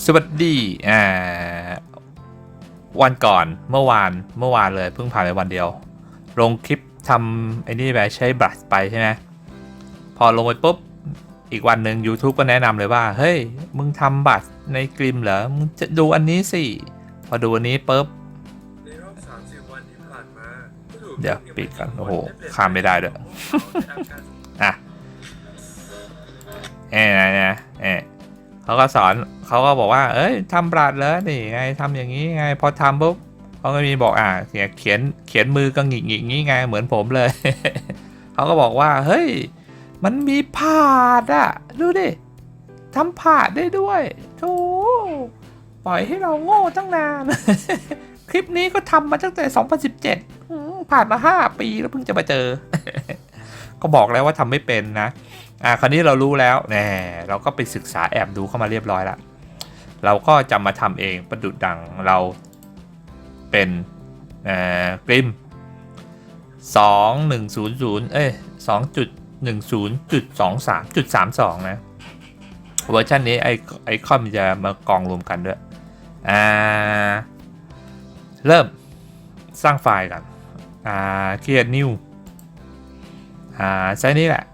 สวัสดีอ่าวันก่อนเมื่อวานเมื่อวานเลยเพิ่งผ่านไปวันเดียว ลงคลิปทำไอ้นี่ไปใช้บัตรไปใช่ไหมพอลงไปปุ๊บ อีกวันหนึ่ง YouTube ก็แนะนำเลยว่า เฮ้ย มึงทำบัตรในกริมเหรอ มึงจะดูอันนี้สิ พอดูอันนี้ปุ๊บเดี๋ยวปิดก่อนโอ้โหข้ามไม่ได้ด้วยอะเอ้นะนะเอ้ เขาก็สอนเขาก็บอกว่า เอ้ยทำบลัดเหรอนี่ไงทำอย่างนี้ไง พอทำปุ๊บเขาก็มีบอกอ่าเขียนเขียนเขียนมือก็หงิกหงิกงี้ไงเหมือนผมเลย เขาก็บอกว่า เฮ้ย มันมีผาดอะดูดิทำผาดได้ด้วยโธ่ปล่อยให้เราโง่ตั้งนาน คลิปนี้ก็ทำมาตั้งแต่ 2017ผ่านมา 5 ปีแล้วเพิ่งจะมาเจอ ก็บอกแล้วว่าทำไม่เป็นนะ อ่า คราวนี้เรารู้แล้วแน่เราก็ไปศึกษาแอบดูเข้ามาเรียบร้อยแล้วเราก็จะมาทำเองประดุดดังเราเป็นเอ่อกริมสองหนึ่งศูนย์ศูนย์เอ้ยสองจุดหนึ่งศูนย์จุดสองสามจุดสามสองนะเวอร์ชันนี้ไอไอคอนมันจะมากองรวมกันด้วย อ่า เริ่มสร้างไฟล์กันอ่า create new อ่าใช้นี้แหละ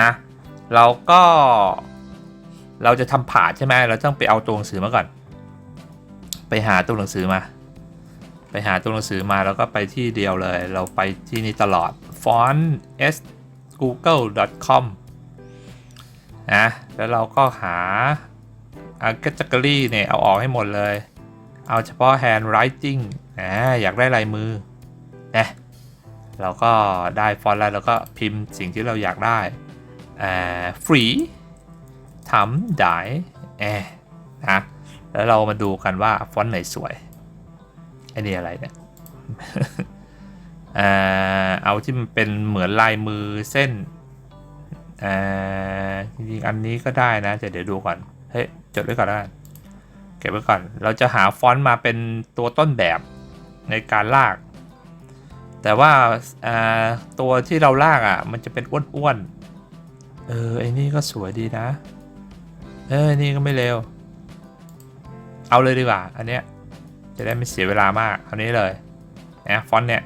นะเราก็เราจะทำผ่าใช่ไหมเราต้องไปเอาตัวหนังสือมาก่อน ไปหาตัวหนังสือมา ไปหาตัวหนังสือมาแล้วก็ไปที่เดียวเลย เราไปที่นี่ตลอด font s google.com นะแล้วเราก็หา category เนี่ยเอาออกให้หมดเลย เอาเฉพาะ handwriting นะอยากได้ลายมือนะ เราก็ได้ฟอนต์แล้วเราก็พิมพ์สิ่งที่เราอยากได้ฟรีทำได้แอนะแล้วเรามาดูกันว่าฟอนต์ไหนสวยไอ้นี่อะไรเนี่ยอ่าเอาที่มันเป็นเหมือนลายมือเส้นจริงๆอันนี้ก็ได้นะแต่เดี๋ยวดูก่อน เฮ้ย จดไว้ก่อนนะเก็บไว้ก่อน เราจะหาฟอนต์มาเป็นตัวต้นแบบในการลาก แต่ว่าตัวที่เราลากอะ มันจะเป็นอ้วนๆ เออไอ้นี่ก็สวยดีนะ เออ นี่ก็ไม่เร็ว เอาเลยดีกว่า อันเนี้ย จะได้ไม่เสียเวลามากเอานี้เลยนะฟอนต์เนี่ย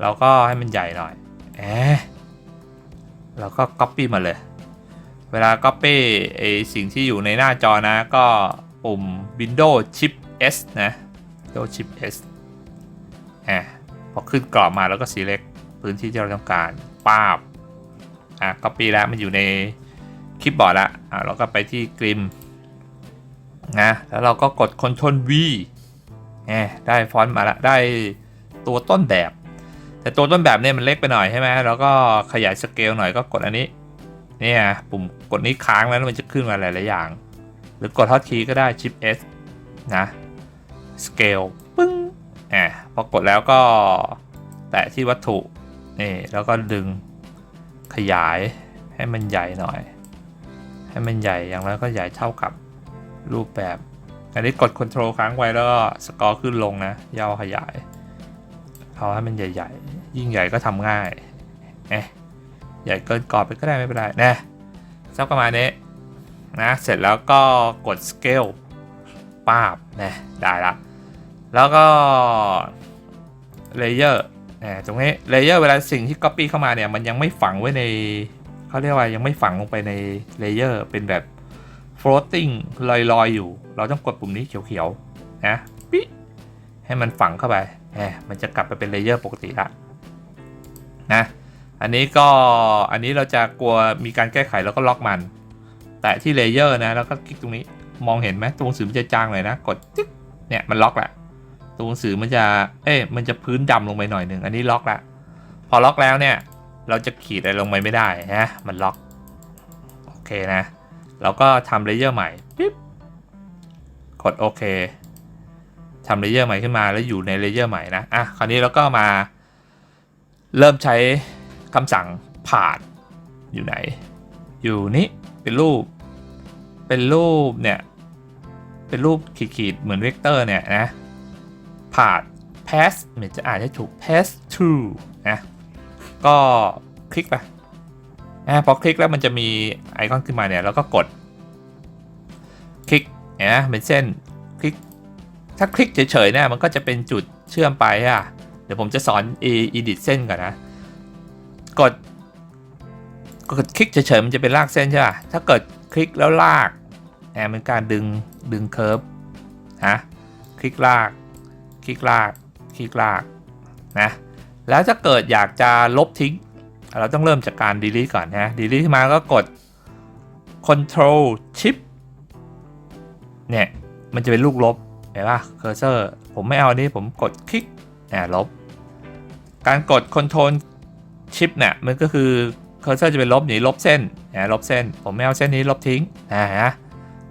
เราก็ให้มันใหญ่หน่อยแอะเราก็ Copy มาเลย เวลา Copy ไอสิ่งที่อยู่ในหน้าจอนะ ก็ปุ่ม Windows Shift S นะ Windows Shift S แอะ พอขึ้นกรอบมาแล้วก็ select พื้นที่ที่เราต้องการป้าบอะ copy แล้วมันอยู่ในคลิปบอร์ดล้วอะเราก็ไปที่กริมนะแล้วเราก็กด Ctrl V แหมได้ฟอนต์มาละได้ตัวต้นแบบ แต่ตัวต้นแบบเนี่ยมันเล็กไปหน่อยใช่ไหมแล้วก็ขยายสเกลหน่อยก็กดอันนี้เนี่ยปุ่มกดนี้ค้างแล้วมันจะขึ้นมาหลาย ๆ อย่าง หรือกดฮอตคีย์ก็ได้ Shift S นะสเกลปึ้งอะ พอกดแล้วก็แตะที่วัตถุนี่แล้วก็ดึงขยายให้มันใหญ่หน่อย ให้มันใหญ่อย่างไรก็ใหญ่เท่ากับรูปแบบ อันนี้กด Ctrl ค้างไว้แล้วก็สกอร์ขึ้นลงนะย่อขยายเอาให้มันใหญ่ๆ ยิ่งใหญ่ก็ทำง่ายเอ๊ะใหญ่เกินกรอบไปก็ได้ไม่เป็นไรนะสักประมาณนี้นะเสร็จแล้วก็กด Scale ป้าบนะได้ละแล้วก็ Layer อ่าตรงนี้เลเยอร์เวลาสิ่งที่ Copy เข้ามาเนี่ยมันยังไม่ฝังไว้ในเขาเรียกว่ายังไม่ฝังลงไปในเลเยอร์เป็นแบบ floating ลอยๆ อยู่ เราต้องกดปุ่มนี้เขียวๆนะปิ๊ให้มันฝังเข้าไปแหมมันจะกลับไปเป็นเลเยอร์ปกติละนะอันนี้ก็อันนี้เราจะกลัวมีการแก้ไขแล้วก็ล็อกมัน แต่ที่เลเยอร์นะแล้วก็คลิกตรงนี้มองเห็นไหมตัวหนังสือมันจะจางเลยนะ กดจิ๊กเนี่ยมันล็อกแหละ ตัวหนังสือมันจะ เอ๊ะมันจะพื้นดำลงไปหน่อยหนึ่งอันนี้ล็อกละ พอล็อกแล้วเนี่ย เราจะขีดอะไรลงไปไม่ได้นะมันล็อก โอเคนะ เราก็ทำเลเยอร์ใหม่ปิ๊บ กดโอเคทำเลเยอร์ใหม่ขึ้นมาแล้วอยู่ในเลเยอร์ใหม่นะ อะ คราวนี้เราก็มา เริ่มใช้คำสั่งผ่านอยู่ไหน อยู่นี้เป็นรูป เป็นรูปเนี่ย เป็นรูปขีดๆเหมือนเวกเตอร์เนี่ยนะ ผ่าน pass เหมือนจะอ่านให้ถูก pass through นะก็คลิกไปอะพอคลิกแล้วมันจะมีไอคอนขึ้นมาเนี่ยแล้วก็กด คลิกนไหมเป็นเส้นคลิก ถ้าคลิกเฉยๆเนี่ยมันก็จะเป็นจุดเชื่อมไปอะเดี๋ยวผมจะสอน e- edit เส้นก่อนนะ กด กดคลิกเฉยๆมันจะเป็นลากเส้นใช่ป่ะถ้าเกิดคลิกแล้วลากแอบเป็นการดึงดึงเคิร์ฟนะคลิกลาก คลิกลาก คลิกลากนะ แล้วถ้าเกิดอยากจะลบทิ้ง เราต้องเริ่มจากการ delete ก่อนนะ delete มาก็กด control shift เนี่ย มันจะเป็นลูกลบ เห็นป่ะเคอร์เซอร์ ผมไม่เอานี้ผมกดคลิกอ่าลบ การกด control shift เนี่ย มันก็คือเคอร์เซอร์จะเป็นลบหนีลบเส้นอ่าลบเส้น ผมไม่เอาเส้นนี้ลบทิ้งอ่าฮะ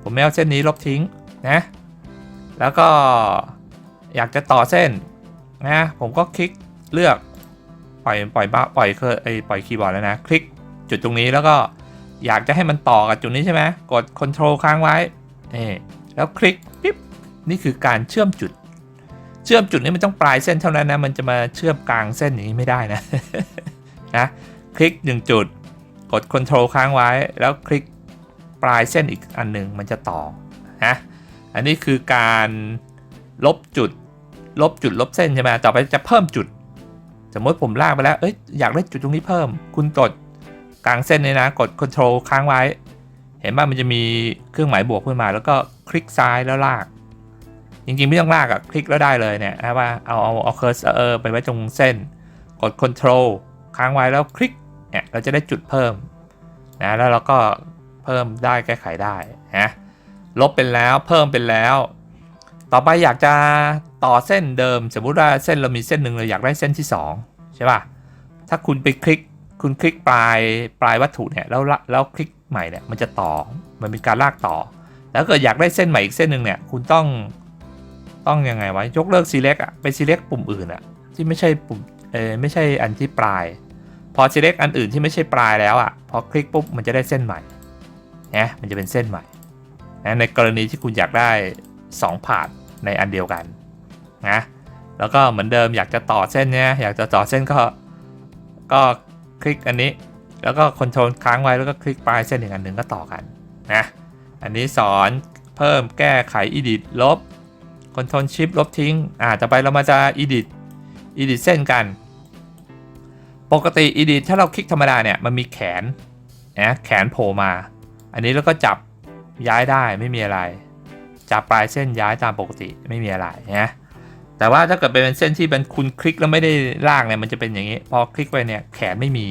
ผมไม่เอาเส้นนี้ลบทิ้งนะ แล้วก็ อยากจะต่อเส้นนะผมก็คลิกเลือกปล่อยปล่อยบ้าปล่อยเคอไอปล่อยคีย์บอร์ดแล้วนะ คลิกจุดตรงนี้แล้วก็อยากจะให้มันต่อกับจุดนี้ใช่ไหมกด Ctrl ค้างไว้นี่แล้วคลิกปิ๊บนี่คือการเชื่อมจุด เชื่อมจุดนี้มันต้องปลายเส้นเท่านั้นนะมันจะมาเชื่อมกลางเส้นอย่างนี้ไม่ได้นะนะคลิกหนึ่งจุด กด Ctrl ค้างไว้ แล้วคลิกปลายเส้นอีกอันหนึ่งมันจะต่อนะอันนี้คือการลบจุด ลบจุดลบเส้นใช่ไหมต่อไปจะเพิ่มจุด สมมติผมลากไปแล้วเอ้ยอยากได้จุดตรงนี้เพิ่ม คุณกดกลางเส้นเลยนะ กด Ctrl ค้างไว้ เห็นว่ามันจะมีเครื่องหมายบวกขึ้นมา แล้วก็คลิกซ้ายแล้วลาก จริงๆ ไม่ต้องลากอะคลิกแล้วได้เลยเนี่ยนะว่าเอาเอาเอาเคอร์เซอร์ไปไว้ตรงเส้น กด Ctrl ค้างไว้แล้วคลิกเนี่ยเราจะได้จุดเพิ่มนะแล้วเราก็เพิ่มได้แก้ไขได้นะลบเป็นแล้วเพิ่มเป็นแล้ว ต่อไปอยากจะ ต่อเส้นเดิม สมมุติว่าเส้นเรามีเส้นหนึ่งเราอยากได้เส้นที่2ใช่ป่ะถ้าคุณไปคลิกคุณคลิกปลายปลายวัตถุเนี่ยแล้วแล้วคลิกใหม่เนี่ยมันจะต่อมันมีการลากต่อ แล้วเกิดอยากได้เส้นใหม่อีกเส้นหนึ่งเนี่ยคุณต้องต้องยังไงวะยกเลิก select อะไป select ปุ่มอื่นอะที่ไม่ใช่ปุ่มเออไม่ใช่อันที่ปลาย พอ select อันอื่นที่ไม่ใช่ปลายแล้วอะพอคลิกปุ๊บมันจะได้เส้นใหม่นะมันจะเป็นเส้นใหม่นะในกรณีที่คุณอยากได้2ผาดในอันเดียวกัน นะแล้วก็เหมือนเดิมอยากจะต่อเส้นเนี่ยอยากจะต่อเส้นก็ก็คลิกอันนี้ แล้วก็คอนโทรลค้างไว้แล้วก็คลิกปลายเส้นอีกอันหนึ่งก็ต่อกันนะอันนี้สอนเพิ่มแก้ไข edit ลบคอนโทรลชิปลบทิ้งอ่าต่อไปเรามาจะ edit edit เส้นกัน ปกติ edit ถ้าเราคลิกธรรมดาเนี่ยมันมีแขนนะแขนโผล่มา อันนี้เราก็จับย้ายได้ไม่มีอะไร จับปลายเส้นย้ายตามปกติไม่มีอะไรนะ แต่ว่าถ้าเกิดเป็นเส้นที่เป็นคุณคลิกแล้วไม่ได้ลากเนี่ยมันจะเป็นอย่างนี้ พอคลิกไปเนี่ยแขนไม่มี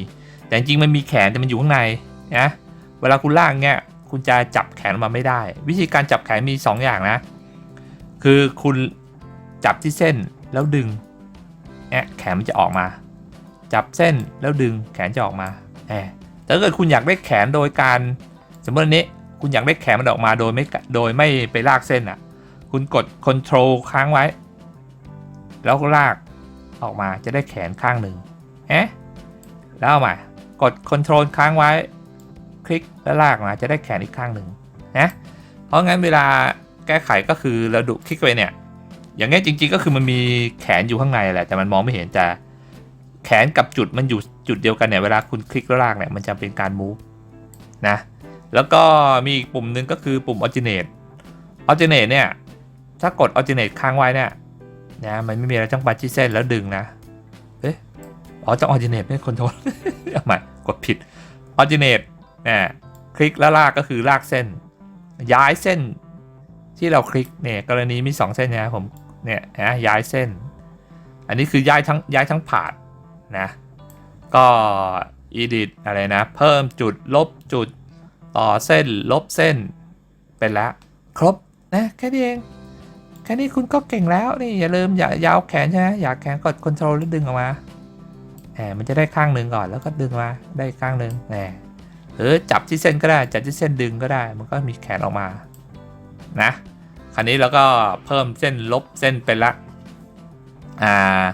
แต่จริงมันมีแขนแต่มันอยู่ข้างในนะเวลาคุณลากเนี่ยคุณจะจับแขนออกมาไม่ได้ วิธีการจับแขนมี 2 อย่างนะ คือคุณจับที่เส้นแล้วดึงแอะแขนมันจะออกมา จับเส้นแล้วดึงแขนจะออกมาแอบแต่ถ้าเกิดคุณอยากได้แขนโดยการสมมติอันนี้คุณอยากได้แขนมันออกมาโดยไม่โดยไม่ไปลากเส้นอะ คุณกด Ctrl ค้างไว้ แล้วก็ลากออกมาจะได้แขนข้างหนึ่งเอ๊ะแล้วเอาใหม่กด Ctrl ค้างไว้ คลิกแล้วลากมาจะได้แขนอีกข้างหนึ่งนะเพราะงั้นเวลาแก้ไขก็คือเราดุคลิกไปเนี่ย อย่างงี้จริง ๆ ก็คือมันมีแขนอยู่ข้างในแหละแต่มันมองไม่เห็นแต่แขนกับจุดมันอยู่จุดเดียวกันเนี่ยเวลาคุณคลิกแล้วลากเนี่ยมันจะเป็นการ move นะแล้วก็มีอีกปุ่มหนึ่งก็คือปุ่ม alternate alternate เนี่ยถ้ากด alternate ค้างไว้เนี่ย นะมันไม่มีอะไรต้องไปที่เส้นแล้วดึงนะ เอ๊ะอ๋อต้อง alternate ไม่ control เอาใหม่กดผิด alternate นะคลิกแล้วลากก็คือลากเส้น ย้ายเส้นที่เราคลิกเนี่ยกรณีมี 2 เส้นนะผมเนี่ยนะย้ายเส้น อันนี้คือย้ายทั้งย้ายทั้งผาดนะก็ edit อะไรนะ เพิ่มจุดลบจุดต่อเส้นลบเส้นเป็นแล้ว ครบนะแค่นี้เอง แค่นี้คุณก็เก่งแล้วนี่อย่าลืมอย่ายาวแขนใช่ไหมอยากแขนกด control แล้วดึงออกมาแหมมันจะได้ข้างหนึ่งก่อนแล้วก็ดึงมาได้ข้างหนึ่งแหมหรือจับที่เส้นก็ได้จับที่เส้นดึงก็ได้ มันก็มีแขนออกมานะคราวนี้เราก็เพิ่มเส้นลบเส้นเป็นละอ่า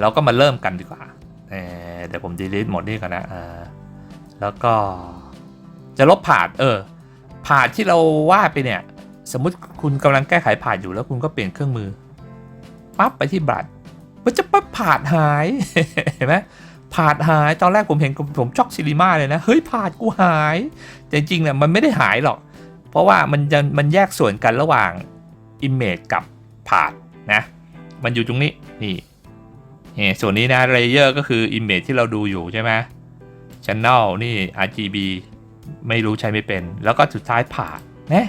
เราก็มาเริ่มกันดีกว่าเออเดี๋ยวผม delete หมดนี่ก่อนนะอ่าแล้วก็จะลบผาดเออผาดที่เราวาดไปเนี่ย สมมุติคุณกำลังแก้ไขผาดอยู่แล้วคุณก็เปลี่ยนเครื่องมือปั๊บไปที่บัตรมันจะปั๊บผาดหายเห็นไหมผาดหายตอนแรกผมเห็นผมช็อกซิลิมาเลยนะ เฮ้ยผาดกูหาย แต่จริงๆเนี่ยมันไม่ได้หายหรอก เพราะว่ามันจะมันแยกส่วนกันระหว่าง image กับ part นะ มันอยู่ตรงนี้นี่นี่ส่วนนี้นะ layer ก็คือ image ที่เราดูอยู่ใช่ไหม channel นี่ RGB ไม่รู้ใช้ไม่เป็น แล้วก็สุดท้าย part นะ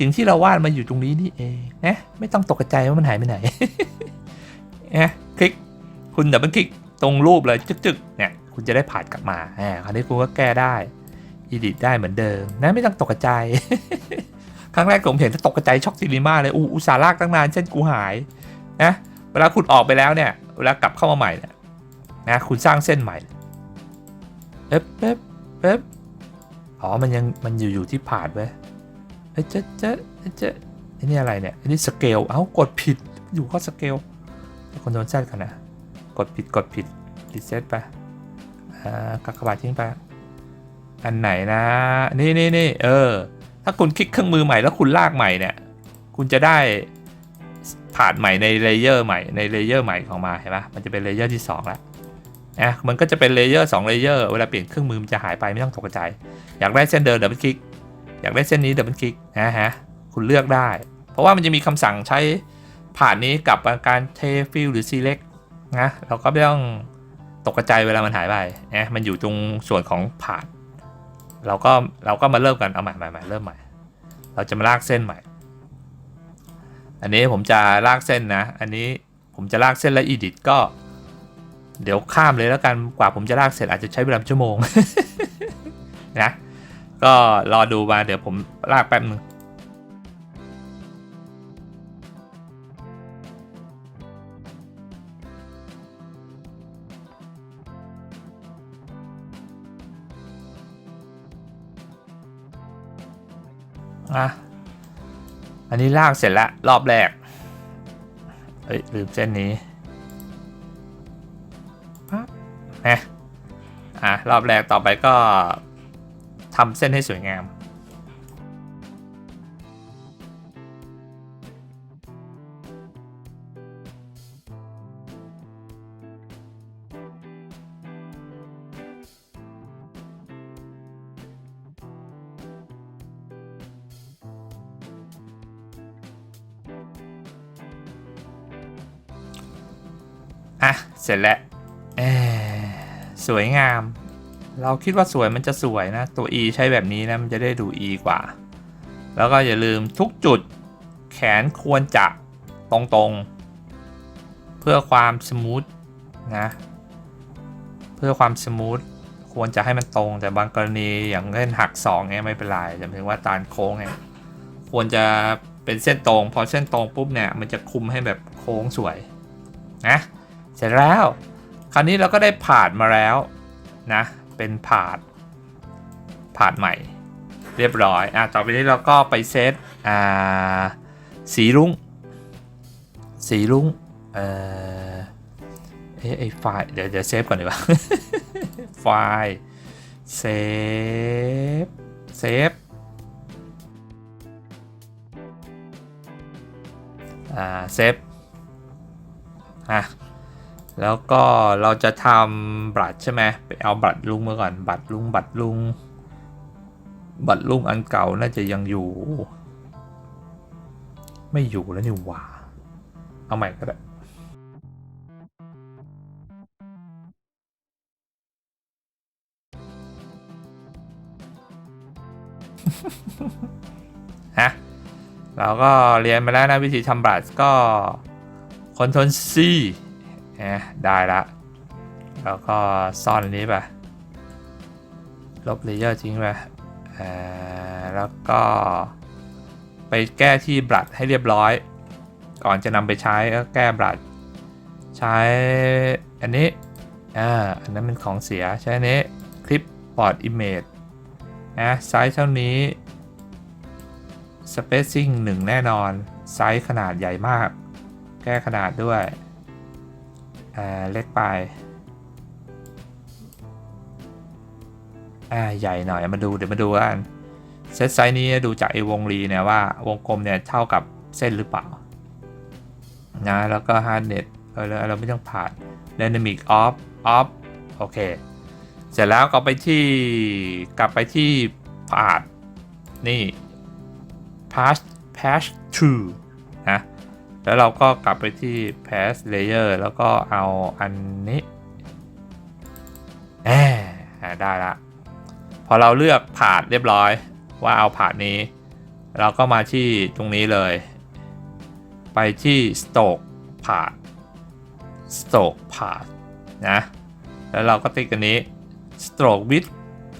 สิ่งที่เราวาดมันอยู่ตรงนี้นี่เองนะไม่ต้องตกใจว่ามันหายไปไหนนะคลิกคุณดับเบิลคลิกตรงรูปเลยจึ๊กๆเนี่ยคุณจะได้ผ่านกลับมาอ่าคราวนี้คุณก็แก้ได้ edit ได้เหมือนเดิมนะไม่ต้องตกใจครั้งแรกผมเห็นตกใจช็อกซิลิมาเลยอูอุตส่าห์ลากตั้งนานเส้นกูหายนะเวลาคุณออกไปแล้วเนี่ยเวลากลับเข้ามาใหม่เนี่ยนะคุณสร้างเส้นใหม่เอ๊บเอ๊บเอ๊บอ๋อมันยังมันอยู่อยู่ที่ผ่านไว้ เจ๊เจ๊เจ๊อ้นี่อะไรเนี่ยอันนี้สเกล เอ้ากดผิดอยู่ข้อสเกลคนโดนแซดกันนะ กดผิดกดผิดรีเซ็ตไปอ่ากากบาททิ้งไป อันไหนนะ นี่นี่นี่เออ ถ้าคุณคลิกเครื่องมือใหม่แล้วคุณลากใหม่เนี่ย คุณจะได้ผ่านใหม่ในเลเยอร์ใหม่ในเลเยอร์ใหม่ของมาเห็นปะมันจะเป็นเลเยอร์ที่2แล้วนะมันก็จะเป็นเลเยอร์2เลเยอร์เวลาเปลี่ยนเครื่องมือมันจะหายไปไม่ต้องตกใจ อยากได้เส้นเดินดับเบิลคลิก อยากได้เส้นนี้ดับเบิลคลิกนะฮะคุณเลือกได้ เพราะว่ามันจะมีคำสั่งใช้ผ่านนี้กับการเทฟิลหรือ select นะเราก็ไม่ต้องตกใจเวลามันหายไปนะมันอยู่ตรงส่วนของผ่านเราก็เราก็มาเริ่มกันเอาใหม่ใหม่ใหม่เริ่มใหม่ เราจะมาลากเส้นใหม่ อันนี้ผมจะลากเส้นนะ อันนี้ผมจะลากเส้นและ edit ก็ เดี๋ยวข้ามเลยแล้วกันกว่าผมจะลากเสร็จอาจจะใช้เวลาชั่วโมงนะ ก็รอดูมาเดี๋ยวผมลากแป๊บนึงอะอันนี้ลากเสร็จแล้วรอบแรก เฮ้ยลืมเส้นนี้ปั๊บนะอะรอบแรกต่อไปก็ำเส้นให้สวยงามอะ เสร็จแล้วเอ้สวยงาม เราคิดว่าสวยมันจะสวยนะ ตัว E ใช้แบบนี้นะ มันจะได้ดู E กว่า แล้วก็อย่าลืมทุกจุดแขนควรจะตรงๆ เพื่อความสมูทนะ เพื่อความสมูทควรจะให้มันตรง แต่บางกรณีอย่างเช่นหักสองเนี่ยไม่เป็นไรแต่หมายถึงว่าตาลโค้งเนี่ยควรจะเป็นเส้นตรง พอเส้นตรงปุ๊บเนี่ยมันจะคุมให้แบบโค้งสวยนะเสร็จแล้ว คราวนี้เราก็ได้ผ่านมาแล้วนะ เป็นผานผ่านใหม่ เรียบร้อยอะต่อไปนี้เราก็ไปเซตอ่าสีรุ้งสีรุ้งเอ่อเอ๊ะไอไฟล์เดี๋ยวเดี๋ยวเซฟก่อนดีกว่าไฟล์เซฟเซฟอ่าเซฟอะ แล้วก็เราจะทำบัตรใช่ไหมไปเอาบัตรลุงมาก่อนบัตรลุงบัตรลุง บัตรลุงอันเก่าน่าจะยังอยู่ ไม่อยู่แล้วนี่หว่า เอาใหม่ก็ได้ฮะเราก็เรียนมาแล้วนะวิธีทำบัตรก็คอนโทรล C นะได้ละแล้วก็ซ่อนอันนี้ไปลบเลเยอร์ทิ้งไปแล้วก็ไปแก้ที่บลัดให้เรียบร้อย ก่อนจะนำไปใช้ก็แก้บลัดใช้อันนี้อ่าอันนั้นเป็นของเสียใช้อันนี้คลิปพอร์ตอิมเมจนะไซส์เท่านี้ spacing 1 แน่นอน ไซส์ขนาดใหญ่มาก แก้ขนาดด้วย อ่าเล็กไปอ่าใหญ่หน่อยมาดูเดี๋ยวมาดูกันเซตไซส์นี้ดูจากไอ้วงรีเนี่ยว่าวงกลมเนี่ยเท่ากับเส้นหรือเปล่านะแล้วก็ hardness เออเราไม่ต้องผ่าน dynamic off off โอเค เสร็จแล้วก็ไปที่กลับไปที่ผ่านนี่ patch patch to นะ แล้วเราก็กลับไปที่ patch layer แล้วก็เอาอันนี้แอมอ่าได้ละ พอเราเลือกผาดเรียบร้อยว่าเอาผาดนี้ เราก็มาที่ตรงนี้เลย ไปที่ stroke ผาด stroke ผาดนะ แล้วเราก็ติ๊กอันนี้ stroke with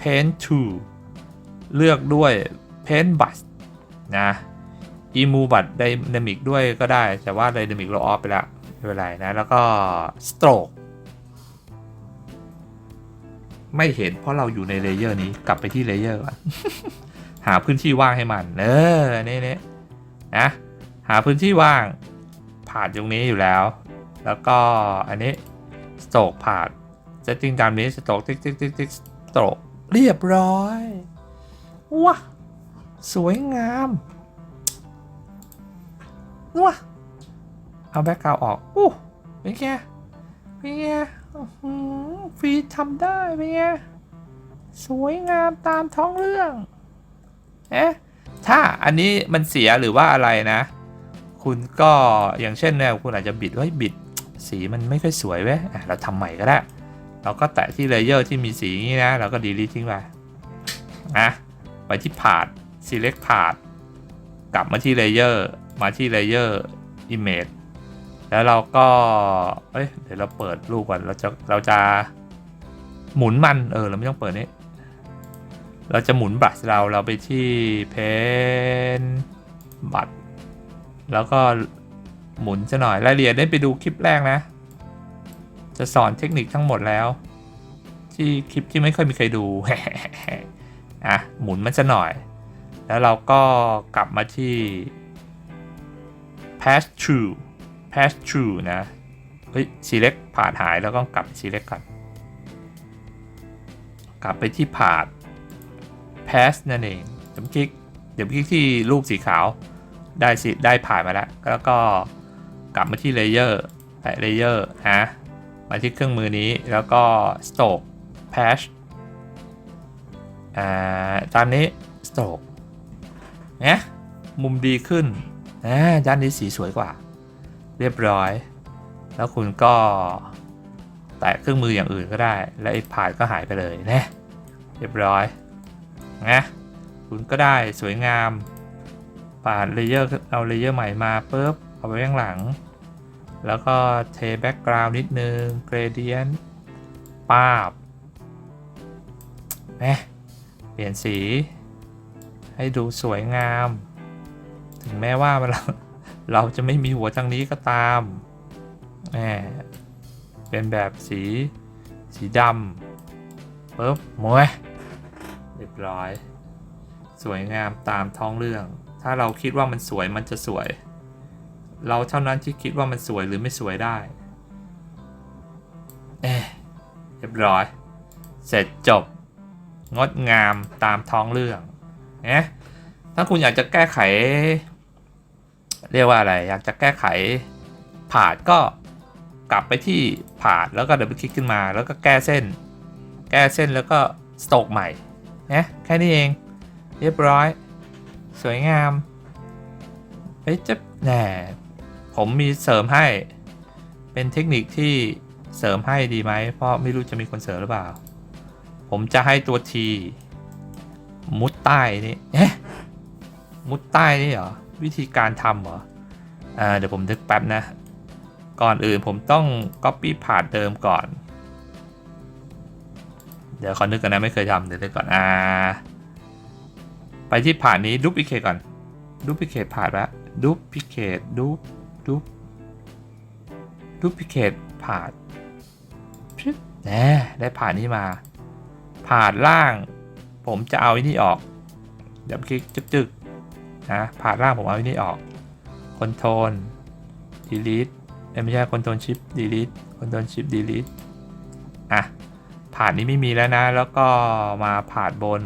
paint to เลือกด้วย paint brush นะ emu brush dynamic ด้วยก็ได้ แต่ว่า dynamic เราออฟไปแล้วไม่เป็นไรนะ แล้วก็ stroke ไม่เห็นเพราะเราอยู่ในเลเยอร์นี้กลับไปที่เลเยอร์ก่อนหาพื้นที่ว่างให้มัน เออนี่นี่นะหาพื้นที่ว่าง ผ่านตรงนี้อยู่แล้ว แล้วก็อันนี้สโตรกผ่านเซตติ้งตามนี้สโตรกติ๊กติ๊กติ๊กติ๊กสโตรกเรียบร้อยว้าสวยงาม ว้าเอาแบ็กกราวออกอู้เป็นไงเป็นไงฟรีทำได้เป็นไงสวยงามตามท้องเรื่องเอ๊ะถ้าอันนี้มันเสียหรือว่าอะไรนะ คุณก็อย่างเช่นเนี่ยคุณอาจจะบิดเฮ้บิด สีมันไม่ค่อยสวยเว้ยเราทำใหม่ก็ได้ เราก็แตะที่เลเยอร์ที่มีสีนี้นะ เราก็ดีลิททิ้งไปนะไปที่พาด select พาดกลับมาที่เลเยอร์ มาที่เลเยอร์ image แล้วเราก็ เอ้ย เดี๋ยวเราเปิดรูปก่อน เราจะ เราจะหมุนมัน เออ เราไม่ต้องเปิดนี้ เราจะหมุนบัตรเรา เราไปที่เพนบัตร แล้วก็หมุนจะหน่อย รายละเอียดได้ไปดูคลิปแรกนะ จะสอนเทคนิคทั้งหมดแล้ว ที่คลิปที่ไม่ค่อยมีใครดู อะ หมุนมันจะหน่อย แล้วเราก็กลับมาที่ pass through pass through นะ เฮ้ย select ผ่านหายแล้วก็กลับ select ก่อนกลับไปที่ผ่าน pass นั่นเองเดี๋ยวคลิกเดี๋ยวคลิกที่รูปสีขาว ได้สิได้ผ่านมาแล้ว แล้วก็กลับมาที่เลเยอร์แตะเลเยอร์นะมาที่เครื่องมือนี้ แล้วก็ stroke patch อ่า ตามนี้ stroke เนี่ยมุมดีขึ้น ด้านนี้สีสวยกว่า เรียบร้อย แล้วคุณก็แตะเครื่องมืออย่างอื่นก็ได้ แล้วไอ้ผ่านก็หายไปเลยนะเรียบร้อยนะคุณก็ได้สวยงามปาดเลเยอร์เอาเลเยอร์ใหม่มาปุ๊บเอาไว้ข้างหลัง แล้วก็เทแบ็กกราวน์นิดนึงเกรเดียนป้าบแหมเปลี่ยนสี ให้ดูสวยงาม ถึงแม้ว่าเราเราจะไม่มีหัวทางนี้ก็ตามแหมเป็นแบบสีสีดำปุ๊บมวยเรียบร้อย สวยงามตามท้องเรื่อง ถ้าเราคิดว่ามันสวยมันจะสวย เราเท่านั้นที่คิดว่ามันสวยหรือไม่สวยได้เอ๊เรียบร้อย เสร็จจบ งดงามตามท้องเรื่องเนะถ้าคุณอยากจะแก้ไข เรียกว่าอะไร อยากจะแก้ไขผาดก็กลับไปที่ผาดแล้วก็ดับเบิลคลิกขึ้นมา แล้วก็แก้เส้น แก้เส้นแล้วก็สโตกใหม่นะแค่นี้เอง เรียบร้อย สวยงามเอ้ยจะแหน่ผมมีเสริมให้ เป็นเทคนิคที่เสริมให้ดีไหม เพราะไม่รู้จะมีคนเสริมหรือเปล่า ผมจะให้ตัว T มุดใต้นี่เอ๊ะมุดใต้นี่เหรอ วิธีการทำเหรออ่าเดี๋ยวผมนึกแป๊บนะ ก่อนอื่นผมต้อง Copy ผ่านเดิมก่อน เดี๋ยวขอนึกกันนะไม่เคยทำเดี๋ยวนึกก่อนอ่าไปที่ผ่านนี้ duplicate ก่อน duplicate ผ่านแล้ว duplicate ดูดู duplicate ผ่านชึบแหน่ได้ผ่านนี้มา ผ่านล่าง ผมจะเอาอ้นี่ออกเดี๋ยวคลิกจึกๆ นะผ่านล่างผมเอาไอ้นี่ออก control delete ไม่ใช่ control shift delete control shift delete อะผ่านนี้ไม่มีแล้วนะ แล้วก็มาผ่านบน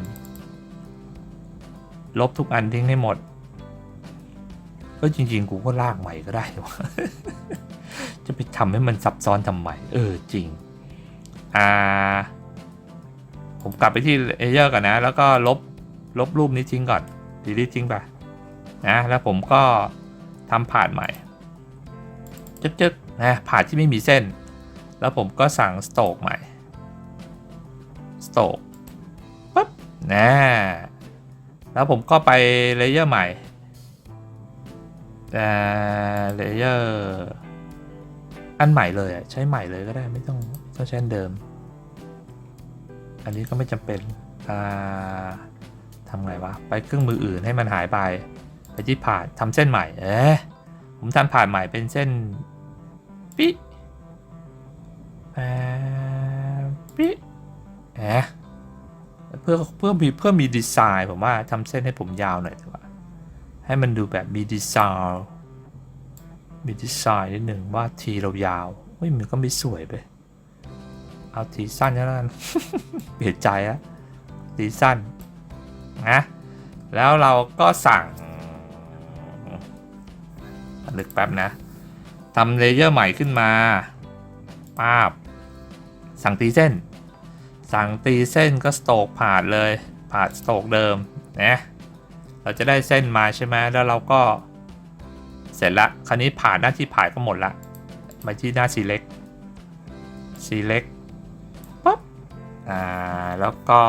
ลบทุกอันทิ้งให้หมดก็จริง ๆ กูก็ลากใหม่ก็ได้วะจะไปทำให้มันซับซ้อนทำไมเออจริง อ่า ผมกลับไปที่เลเยอร์ก่อนนะ แล้วก็ลบลบรูปนี้ทิ้งก่อนดีลิททิ้งไป นะแล้วผมก็ทำผ่านใหม่จึ๊กๆนะผ่านที่ไม่มีเส้น แล้วผมก็สั่งสโตกใหม่สโตกปุ๊บนะแล้วผมก็ไปเลเยอร์ใหม่แต่เลเยอร์อันใหม่เลยใช้ใหม่เลยก็ได้ไม่ต้องต้องใช้อันเดิม อันนี้ก็ไม่จำเป็นทำไงวะ ไปเครื่องมืออื่นให้มันหายไป ไปที่ผ่านทำเส้นใหม่ เอ๊ะผมทำผ่านใหม่เป็นเส้นปิแอบปิแอะเพื่อเพื่อมีเพื่อมีดีไซน์ผมว่าทำเส้นให้ผมยาวหน่อยดีกว่าให้มันดูแบบมีดีไซน์มีดีไซน์นิดหนึ่งว่าทีเรายาวเฮ้ยมันก็ไม่สวยไปเอาทีสั้นแล้วกันเปลี่ยนใจแล้วทีสั้นนะแล้วเราก็สั่ง ลึกแป๊บนะทำเลเยอร์ใหม่ขึ้นมาปาบ สั่งตีเส้น สั่งตีเส้นก็สโตกผ่านเลยผ่านสโตกเดิมนะเราจะได้เส้นมาใช่ไหมแล้วเราก็เสร็จละคราวนี้ผ่านหน้าที่ผ่านก็หมดละมาที่หน้า select select ปั๊บอ่าแล้วก็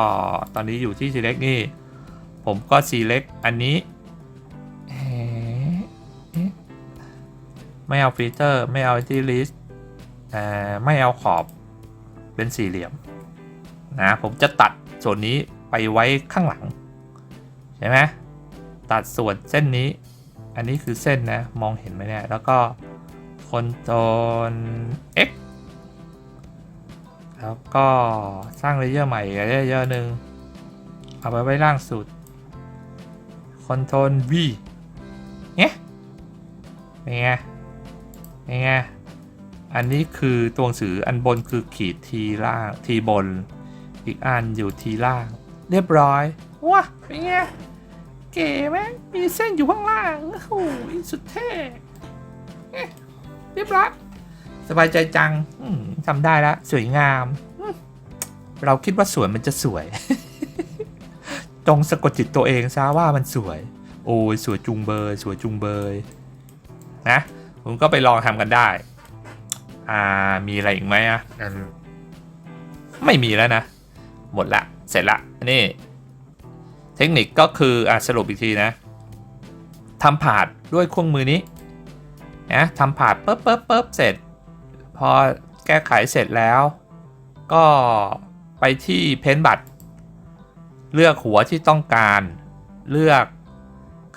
ตอนนี้อยู่ที่ select นี่ ผมก็ select อันนี้ ไม่เอาฟิลเตอร์ ไม่เอาที่ list เอ่อไม่เอาขอบเป็นสี่เหลี่ยมนะผมจะตัดส่วนนี้ไปไว้ข้างหลัง ใช่ไหมตัดส่วนเส้นนี้ อันนี้คือเส้นนะ มองเห็นไหมเนี่ย แล้วก็คอนโทรล X แล้วก็สร้างเลเยอร์ใหม่เลเยอร์หนึ่งเอาไปไว้ล่างสุดคอนโทรล V เนี่ยเป็นไง นไงอันนี้คือตัวหนังสืออันบนคือขีดทีล่างทีบน อีกอันอยู่ทีล่าง เรียบร้อยว้าเป็นไงเก๋ไหมมีเส้นอยู่ข้างล่างโอ้โหสุดเท่เรียบร้อยสบายใจจังทำได้แล้วสวยงามมเราคิดว่าสวยมันจะสวยจงสะกดจิตตัวเองซะว่ามันสวย โอ้ยสวยจุงเบยสวยจุงเบยนะ ผมก็ไปลองทำกันได้ อ่ามีอะไรอีกไหมอะอืมไม่มีแล้วนะ หมดละ เสร็จละอันนี่ เทคนิคก็คืออะสรุปอีกทีนะทำผาดด้วยเครื่องมือนี้นะทำผาดปุ๊บปุ๊บปุ๊บเสร็จ พอแก้ไขเสร็จแล้ว ก็ไปที่เพ้นบัตร เลือกหัวที่ต้องการ เลือก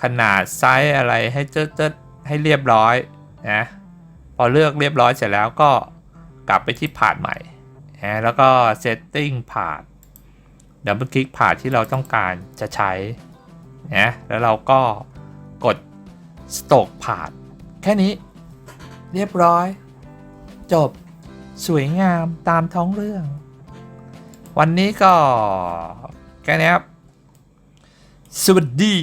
ขนาดไซส์อะไรให้เจ๊ดๆให้เรียบร้อย นะพอเลือกเรียบร้อยเสร็จแล้วก็กลับไปที่ผาดใหม่นะแล้วก็ setting ผาดดับเบิลคลิกผ่านที่เราต้องการจะใช้นะแล้วเราก็กดสโตกผ่านแค่นี้เรียบร้อย จบสวยงามตามท้องเรื่อง วันนี้ก็ แค่นี้ครับ สวัสดี